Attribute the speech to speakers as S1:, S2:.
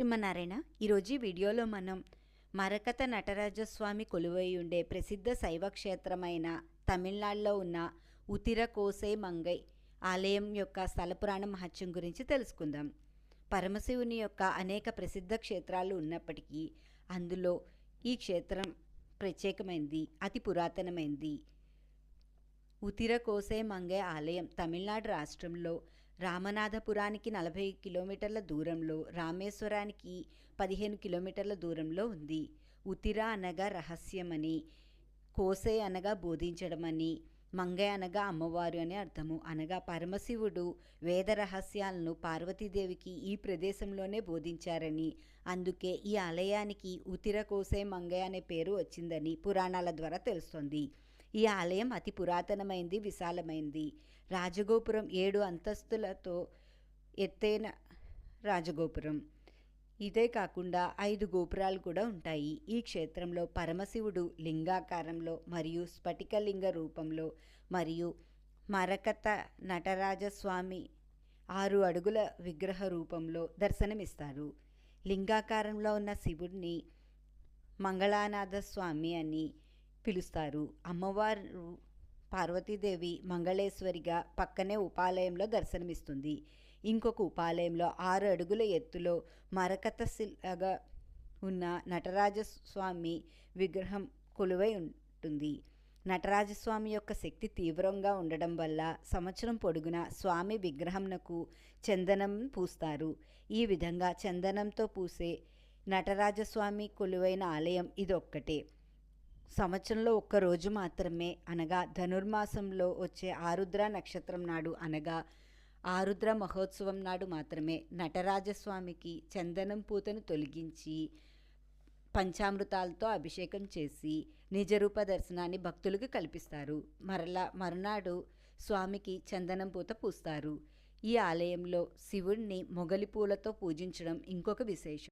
S1: శ్రీమన్నారాయణ ఈరోజు ఈ వీడియోలో మనం మరకత నటరాజస్వామి కొలువై ఉండే ప్రసిద్ధ శైవ క్షేత్రమైన తమిళనాడులో ఉన్న ఉతిరకోసే మంగై ఆలయం యొక్క స్థల పురాణ మహత్యం గురించి తెలుసుకుందాం. పరమశివుని యొక్క అనేక ప్రసిద్ధ క్షేత్రాలు ఉన్నప్పటికీ అందులో ఈ క్షేత్రం ప్రత్యేకమైంది అతి పురాతనమైంది. ఉతిరకోసే మంగై ఆలయం తమిళనాడు రాష్ట్రంలో రామనాథపురానికి నలభై కిలోమీటర్ల దూరంలో రామేశ్వరానికి పదిహేను కిలోమీటర్ల దూరంలో ఉంది. ఉతిర అనగా రహస్యమని కోసే అనగా బోధించడమని మంగయ్య అనగా అమ్మవారు అని అర్థము. అనగా పరమశివుడు వేద రహస్యాలను పార్వతీదేవికి ఈ ప్రదేశంలోనే బోధించారని అందుకే ఈ ఆలయానికి ఉతిర కోసే మంగయ్య అనే పేరు వచ్చిందని పురాణాల ద్వారా తెలుస్తోంది. ఈ ఆలయం అతి పురాతనమైంది విశాలమైంది. రాజగోపురం ఏడు అంతస్తులతో ఎత్తైన రాజగోపురం. ఇదే కాకుండా ఐదు గోపురాలు కూడా ఉంటాయి. ఈ క్షేత్రంలో పరమశివుడు లింగాకారంలో మరియు స్ఫటికలింగ రూపంలో మరియు మరకత నటరాజస్వామి ఆరు అడుగుల విగ్రహ రూపంలో దర్శనమిస్తారు. లింగాకారంలో ఉన్న శివుడిని మంగళానాథ స్వామి అని పిలుస్తారు. అమ్మవారు పార్వతీదేవి మంగళేశ్వరిగా పక్కనే ఉపాలయంలో దర్శనమిస్తుంది. ఇంకొక ఉపాలయంలో ఆరు అడుగుల ఎత్తులో మరకత శిలగా ఉన్న నటరాజస్వామి విగ్రహం కొలువై ఉంటుంది. నటరాజస్వామి యొక్క శక్తి తీవ్రంగా ఉండడం వల్ల సంవత్సరం పొడుగున స్వామి విగ్రహంనకు చందనం పూస్తారు. ఈ విధంగా చందనంతో పూసే నటరాజస్వామి కొలువైన ఆలయం ఇదొక్కటే. సంవత్సరంలో ఒక్క రోజు మాత్రమే అనగా ధనుర్మాసంలో వచ్చే ఆరుద్ర నక్షత్రం నాడు అనగా ఆరుద్ర మహోత్సవం నాడు మాత్రమే నటరాజస్వామికి చందనం పూతను తొలగించి పంచామృతాలతో అభిషేకం చేసి నిజరూప దర్శనాన్ని భక్తులకు కల్పిస్తారు. మరలా మరునాడు స్వామికి చందనం పూత పూస్తారు. ఈ ఆలయంలో శివుణ్ణి మొగలి పూలతో పూజించడం ఇంకొక విశేషం.